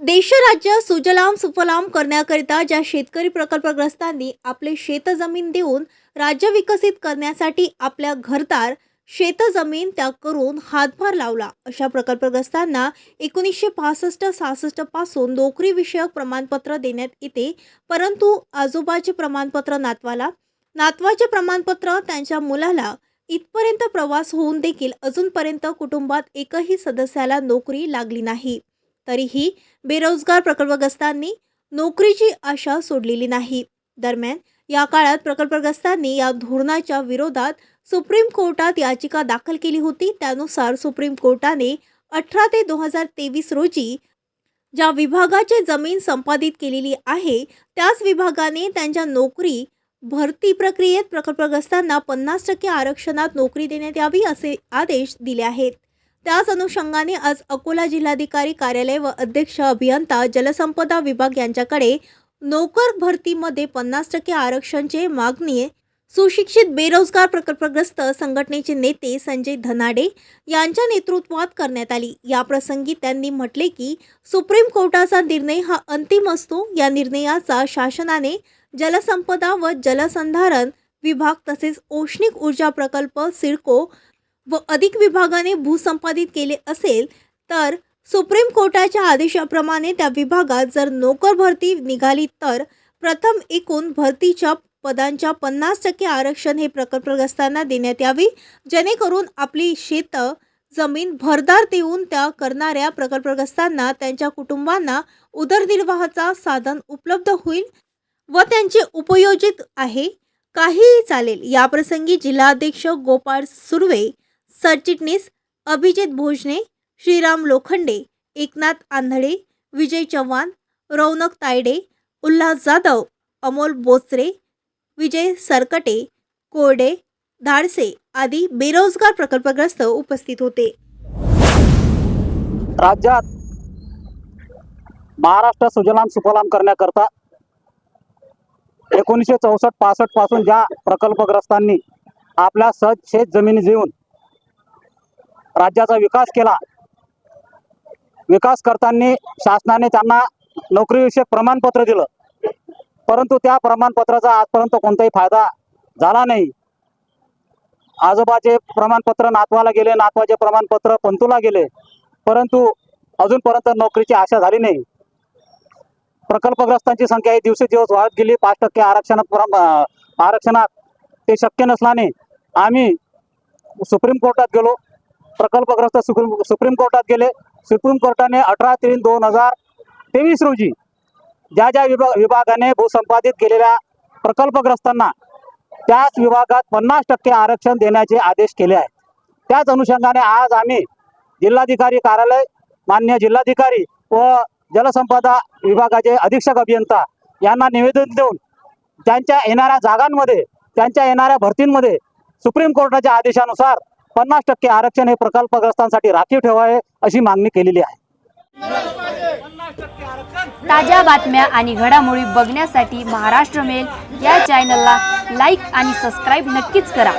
देशराज्य सुजलाम सुफलाम करण्याकरिता ज्या शेतकरी प्रकल्पग्रस्तांनी आपले शेतजमीन देऊन राज्य विकसित करण्यासाठी आपल्या घरदार शेतजमीन त्याग करून हातभार लावला. अशा प्रकल्पग्रस्तांना एकोणीसशे पासष्ट सहासष्टपासून नोकरीविषयक प्रमाणपत्र देण्यात येते. परंतु आजोबाचे प्रमाणपत्र नातवाला. नातवाचे प्रमाणपत्र त्यांच्या मुलाला. इथपर्यंत प्रवास होऊन देखील अजूनपर्यंत कुटुंबात एकही सदस्याला नोकरी लागली नाही. तरीही बेरोजगार प्रकल्पग्रस्तांनी नोकरीची आशा सोडलेली नाही. दरम्यान या काळात प्रकल्पग्रस्तांनी या धोरणाच्या विरोधात सुप्रीम कोर्टात याचिका दाखल केली होती. त्यानुसार सुप्रीम कोर्टाने अठरा ते दोन हजार तेवीस रोजी ज्या विभागाची जमीन संपादित केलेली आहे त्याच विभागाने त्यांच्या नोकरी भरती प्रक्रियेत प्रकल्पग्रस्तांना पन्नास टक्के आरक्षणात नोकरी देण्यात यावी असे आदेश दिले आहेत. त्याच अनुषंगाने आज अकोला जिल्हाधिकारी कार्यालय व अध्यक्ष अभियंता जलसंपदा विभाग यांच्याकडे नोकर भरतीमध्ये पन्नास टक्के आरक्षणचे मागणी सुशिक्षित बेरोजगार प्रकल्पग्रस्त संघटनेचे नेते संजय धनाडे यांच्या नेतृत्वात करण्यात आली. या प्रसंगी त्यांनी म्हटले की सुप्रीम कोर्टाचा निर्णय हा अंतिम असतो. या निर्णयाचा शासनाने जलसंपदा व जलसंधारण विभाग तसेच औष्णिक ऊर्जा प्रकल्प सिडको व अधिक विभागाने भूसंपादित केले असेल तर सुप्रीम कोर्टाच्या आदेशाप्रमाणे त्या विभागात जर नोकर भरती निघाली तर प्रथम एकूण भरतीच्या पदांच्या पन्नास टक्के आरक्षण हे प्रकल्पग्रस्तांना देण्यात यावे जेणेकरून आपली शेत जमीन भरदार देऊन त्या करणाऱ्या प्रकल्पग्रस्तांना त्यांच्या कुटुंबांना उदरनिर्वाहाचा साधन उपलब्ध होईल व त्यांचे उपयोजित आहे. काहीही चालेल. याप्रसंगी जिल्हाध्यक्ष गोपाळ सुर्वे सरचिटणीस अभिजित भोजने श्रीराम लोखंडे एकनाथ आंधळे विजय चव्हाण रौनक तायडे उल्हास जाधव अमोल बोचरे विजय सरकटे कोरडे धाडसे आदी बेरोजगार प्रकल्पग्रस्त उपस्थित होते. राज्यात महाराष्ट्र सुजलाम सुफलाम करण्याकरता एकोणीसशे चौसष्ट पासष्टपासून ज्या प्रकल्पग्रस्तांनी आपल्या सहज शेत जमिनी देऊन राज्याचा विकास केला. विकास करताना शासनाने त्यांना नोकरीविषयक प्रमाणपत्र दिलं. परंतु त्या प्रमाणपत्राचा आजपर्यंत कोणताही फायदा झाला नाही. आजोबाचे प्रमाणपत्र नातवाला गेले नातवाचे प्रमाणपत्र पंतूला गेले. परंतु अजूनपर्यंत नोकरीची आशा झाली नाही. प्रकल्पग्रस्तांची संख्या ही दिवसेदिवस वाढत गेली. पाच टक्के आरक्षणात आरक्षणात ते शक्य नसल्याने आम्ही सुप्रीम कोर्टात गेलो. प्रकल्पग्रस्त सुप्रीम सुप्रीम कोर्टात गेले. सुप्रीम कोर्टाने अठरा तीन दोन हजार तेवीस रोजी ज्या ज्या विभाग विभागाने भूसंपादित केलेल्या प्रकल्पग्रस्तांना त्याच विभागात पन्नास टक्के आरक्षण देण्याचे आदेश केले आहेत. त्याच अनुषंगाने आज आम्ही जिल्हाधिकारी कार्यालय मान्य जिल्हाधिकारी व जलसंपदा विभागाचे अधीक्षक अभियंता यांना निवेदन देऊन त्यांच्या येणाऱ्या जागांमध्ये त्यांच्या येणाऱ्या भरतींमध्ये सुप्रीम कोर्टाच्या आदेशानुसार पन्नास टक्के आरक्षण हे प्रकल्पग्रस्तांसाठी राखीव ठेवावे अशी मागणी केलेली आहे. ताज्या बातम्या आणि घडामोडी बघण्यासाठी महाराष्ट्र मेल या चॅनलला लाईक आणि सबस्क्राईब नक्कीच करा.